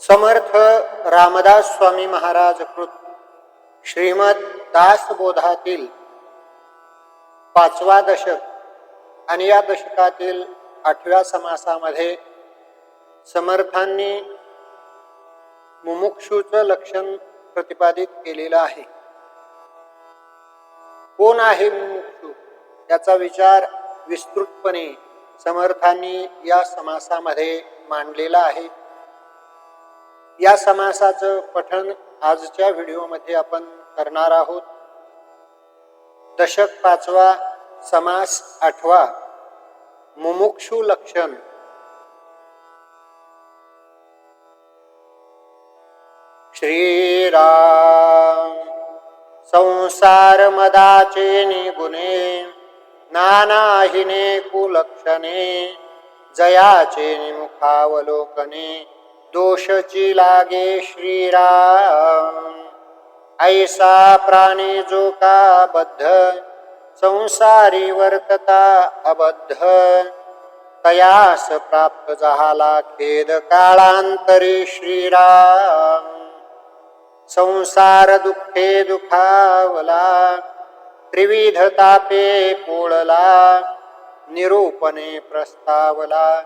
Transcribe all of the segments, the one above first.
समर्थ रामदास स्वामी महाराज कृत. श्रीमद दासबोधातील पाचवा दशक आणि या दशकातील आठव्या समासामध्ये समर्थांनी मुमुक्षूचं लक्षण प्रतिपादित केलेलं आहे. कोण आहे मुमुक्षू? याचा विचार विस्तृतपणे समर्थांनी या समासामध्ये मांडलेला आहे. या समासाचं पठन आजच्या व्हिडिओमध्ये आपण करणार आहोत. दशक पाचवा समास आठवा मुमुक्षु लक्षण. श्रीराम संसार मदाचे निगुणे नानाहिने कुलक्षणे जयाचे निमुखावलोकने दोषची लागे श्रीराम. ऐसा प्राणी जो का बद्ध संसारी वर्तता अबद्ध. तयास प्राप्त झाला खेद काळांतरी श्रीराम. संसार दुःखे दुखावला त्रिविध तापे पोळला निरूपणे प्रस्तावला.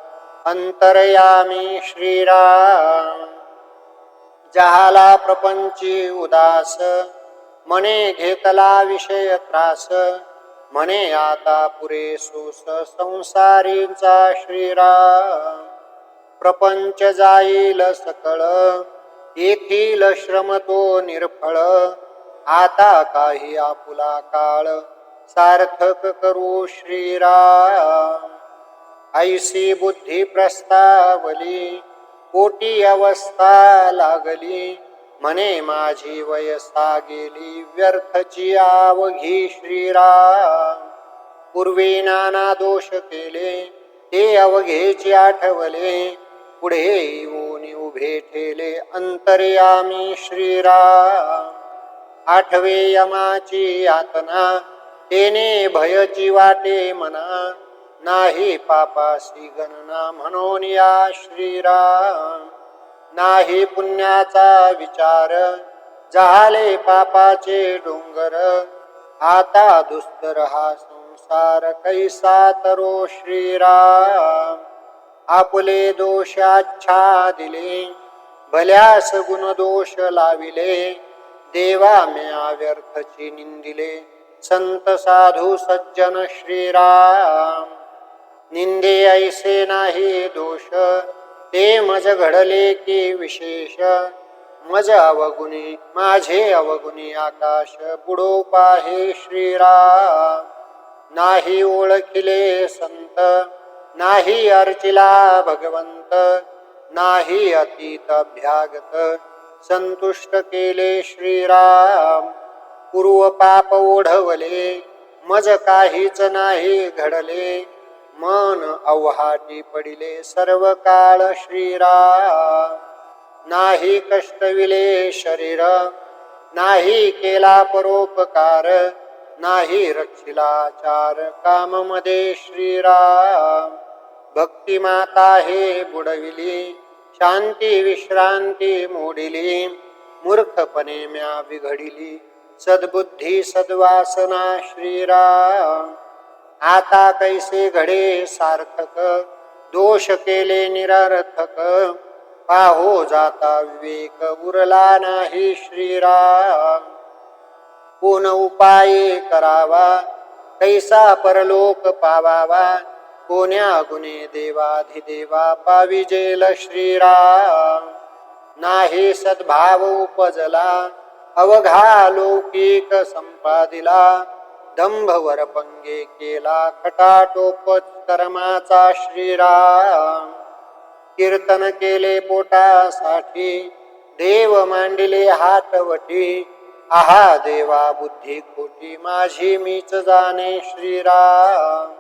अंतरयामी श्रीराम। जहाला प्रपंची उदास मने घेतला विषय त्रास म्हणे आता पुरे सुस संसारींचा श्रीराम। प्रपंच जाईल सकळ येथील श्रम तो निर्फळ आता काही आपुला काळ सार्थक करू श्रीराम। ऐसी बुद्धी प्रस्तावली कोटी अवस्था लागली. म्हणे माझी वयसा गेली व्यर्थची आवघी श्रीराम. पूर्वी नाना दोष केले ते अवघेची आठवले. पुढे येऊन उभे ठेले अंतर्यामी श्रीराम. आठवे यमाची यातना तेने भयची वाटे मना. नाही पापासी गणना म्हणून या श्रीराम. नाही पुण्याचा विचार झाले पापाचे डोंगर. आता दुस्तर हा संसार कैसा तरो श्रीराम. आपले दोषाच्छा दिले भल्यास गुण दोष लाविले. देवा म्या व्यर्थची निंदिले संत साधू सज्जन श्रीराम. निंदे ऐसे नाही दोष. ते मज घडले की विशेष. मज अवगुणी माझे अवगुणी आकाश. बुडो पाहे श्रीराम नाही ओळखिले संत नाही अर्चिला भगवंत नाही अतीत अभ्यागत संतुष्ट केले श्रीराम पूर्व पाप ओढवले. मज काहीच नाही घडले. मन अव्हाटी पडिले सर्व काळ श्रीराम नाही कष्टविले शरीर नाही केला परोपकार नाही रक्षिलाचार काममध्ये श्रीराम भक्ती माता हे बुडविली शांती विश्रांती मोडिली मूर्खपणे म्या बिघडिली सद्बुद्धी सद्वासना श्रीराम आता कैसे घडे सार्थक? दोष केले निरर्थक. पाहो जाता विवेक उरला नाही श्रीराम. कोण उपाय करावा? कैसा परलोक पावावा? कोण्या गुणे देवाधिदेवा? पाविजेल श्रीराम. नाही सद्भाव उपजला अवघा लौकिक संपादिला. दंभवर पंगे केला खटाटोपच कर्माचा श्रीराम। कीर्तन केले पोटासाठी देव मांडिले हातवटी। आहा देवा बुद्धी खोटी माझी मीच जाणे श्रीराम।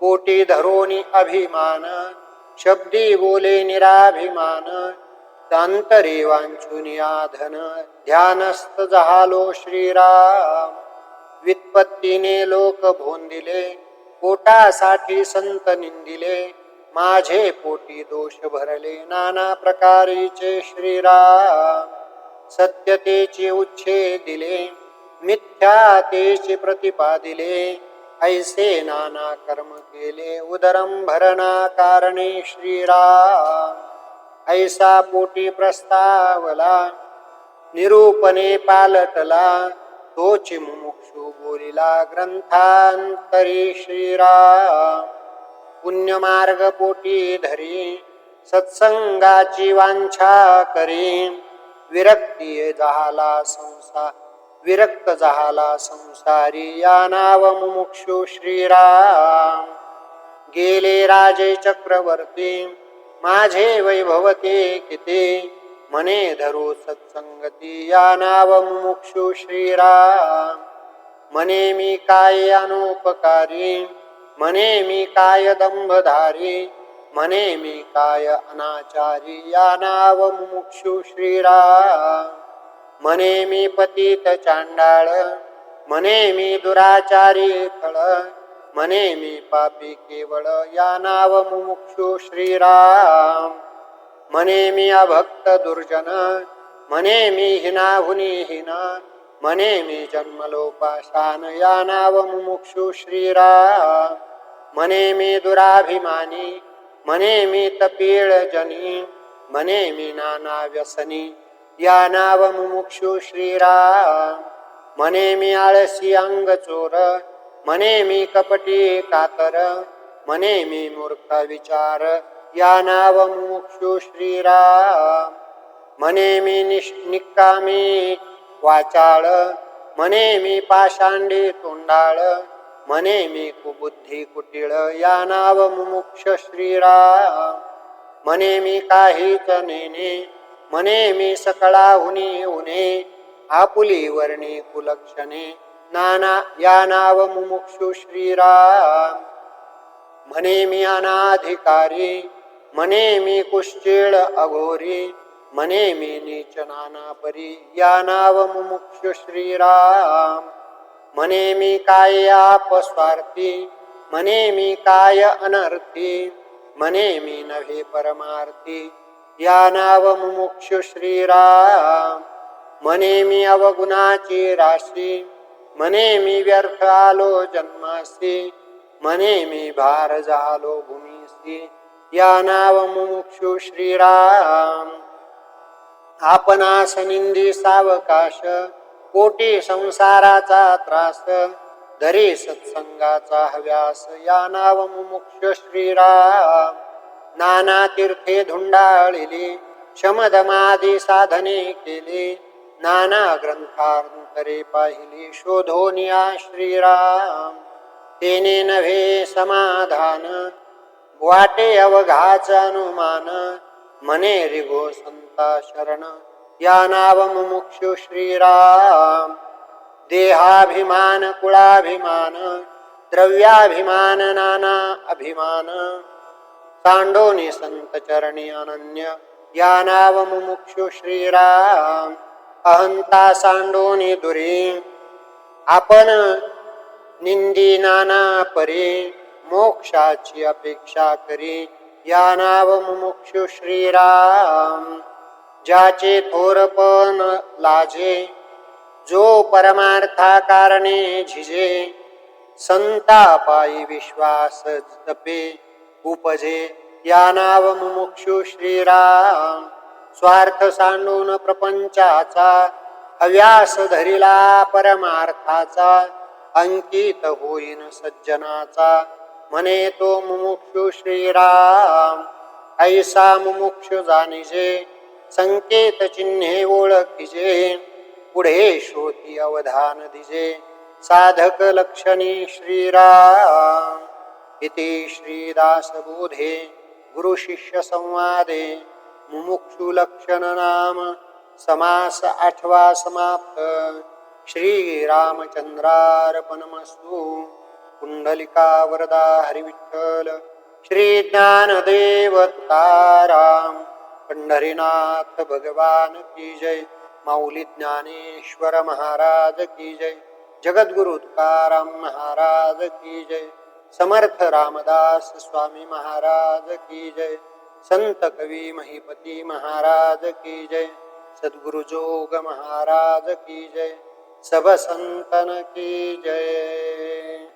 कोटी धरोनी अभिमान शब्दी बोले निराभिमान। तांतरे वांछुनी आधन ध्यानस्थ झालो श्रीराम। वित्पत्तीने लोक भोंदिले पोटासाठी संत निंदिले माझे पोटी दोष भरले नाना प्रकारीचे श्रीराम. सत्यतेचे उच्छे दिले मिथ्यातेचे प्रतिपादिले ऐसे नाना कर्म केले उदरम भरणा कारणे श्रीराम. ऐसा पोटी प्रस्तावला निरूपणे पालटला तोची मुमुक्षु बोलिला ग्रंथांतरी श्रीराम पुण्यमार्ग पोटी धरी सत्संगाची वांछा करी। विरक्ती झाला संसार विरक्त झाला संसारी। या नाव मुमुक्षु श्रीराम गेले राजे चक्रवर्ती माझे वैभवते किती? मने धरू सत्संगती या नाव मुमुक्षु श्रीराम। मने मी काय अनुपकारी मने मी काय दंभधारी मने मी काय अनाचारी या नाव मुमुक्षु श्रीराम। मने मी पतित चांडाळ मने मी दुराचारी फळ मने मी पापी केवळ या नाव मुमुक्षु श्रीराम। मने मी अभक्त दुर्जन मने मी हिनाहुनी हिना मने मी जन्मलोपाशान या नाव मुमुक्षु श्रीराम मने मी दुराभिमानी मने मी तपीळ जनी मने मी नाना व्यसनी या नाव मुमुक्षु श्रीराम मने मी आळसी अंग चोर मने मी कपटी कातर मने मी मूर्ख विचार या नाव मुमुक्षु श्रीराम। मने मी निश निकामी वाचाळ। मने मी पाषांडी तोंडाळ। मने मी कुबुद्धी कुटिळ। या नाव मुमुक्ष श्रीराम। मने मी काहीच नेने मने मी सकळाहुनी उने। आपुली वर्णी कुलक्षणे। नाना या नाव मुमुक्षु श्रीराम। म्हणे मी अनाधिकारी। म्हणे मी कुश्चिळ अघोरी म्हणे मी नीच नाना परी या नाव मुमुक्ष श्रीराम. म्हणे मी काय अपस्वार्थी म्हणे मी काय अनर्थी म्हणे मी नव्हे परमार्थी या नाव मुमुक्ष श्रीराम. म्हणे मी अवगुणाची राशी म्हणे मी व्यर्थ आलो जन्मासी म्हणे मी भार झालो भूमीसी मुमुक्षु श्रीराम। आपणास निंदी सावकाश कोटी संसाराचा त्रास धरी सत्संगाचा हव्यास या नाव मुमुक्ष श्रीराम। नाना तीर्थे धुंडाळिली शमदमादी साधने केली नाना ग्रंथांतरे पाहिली शोधोनिया श्रीराम। तेने नव्हे समाधान वाटे अवघाच अनुमान. मने रिगो संता शरण. या नाव मुमुक्षु श्रीराम. देहाभिमान कुळाभिमान. द्रव्याभिमान नाना अभिमान. सांडोनी संत चरणी अनन्य. या नाव मुमुक्षु श्रीराम. अहंता सांडोनी दुरी. आपण निंदी नाना परी. मोक्षाची अपेक्षा करी या नाव मुमुक्षु श्रीराम ज्याचे थोरपण लाजे जो परमार्था कारणे झिजे संतापाई विश्वास जपे उपजे. या नाव मुमुक्षु श्रीराम स्वार्थ सांडून प्रपंचाचा हव्यास धरिला परमार्थाचा अंकित होईन सज्जनाचा म्हणे तो मुमुक्षु श्रीराम ऐसा मुमुक्षु जाणिजे संकेत चिन्हे ओळखिजे पुढे श्रोती अवधान दिजे साधक लक्षणी श्रीराम। इति श्रीदासबोधे गुरुशिष्यसंवादे संवादे मुमुक्षु लक्षण नाम समास आठवा समाप्त। श्रीरामचंद्रार्पणमस्तु। कुंडलिका वरदा हरिविठ्ठल श्री ज्ञानदेव तुकाराम पंढरीनाथ भगवान की जय माऊली ज्ञानेश्वर महाराज की जय जगद्गुरु तुकाराम महाराज की जय समर्थ रामदास स्वामी महाराज की जय संत कवी महिपती महाराज की जय सद्गुरु जोग महाराज की जय सब संतन की जय।